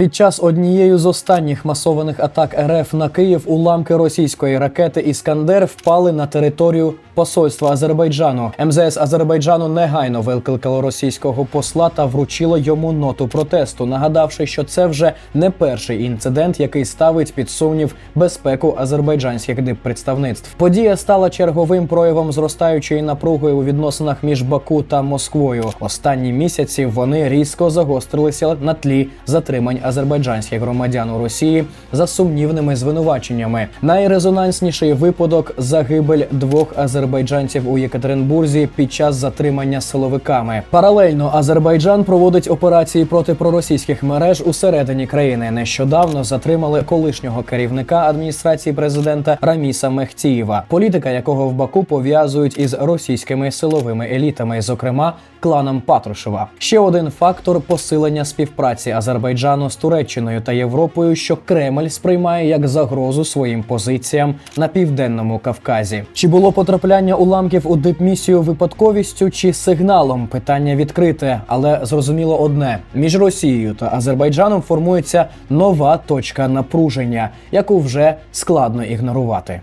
Під час однієї з останніх масованих атак РФ на Київ уламки російської ракети Іскандер впали на територію посольства Азербайджану. МЗС Азербайджану негайно викликало російського посла та вручило йому ноту протесту, нагадавши, що це вже не перший інцидент, який ставить під сумнів безпеку азербайджанських диппредставництв. Подія стала черговим проявом зростаючої напруги у відносинах між Баку та Москвою. Останні місяці вони різко загострилися на тлі затримань азербайджанських громадян у Росії за сумнівними звинуваченнями. Найрезонансніший випадок загибель двох азербайджанців у Єкатеринбурзі під час затримання силовиками. Паралельно Азербайджан проводить операції проти проросійських мереж усередині країни. Нещодавно затримали колишнього керівника адміністрації президента Раміса Мехтієва, політика якого в Баку пов'язують із російськими силовими елітами, зокрема кланом Патрушева. Ще один фактор посилення співпраці Азербайджану з Туреччиною та Європою, що Кремль сприймає як загрозу своїм позиціям на південному Кавказі. Чи було потрапляння уламків у дипмісію випадковістю чи сигналом? Питання відкрите, але зрозуміло одне: між Росією та Азербайджаном формується нова точка напруження, яку вже складно ігнорувати.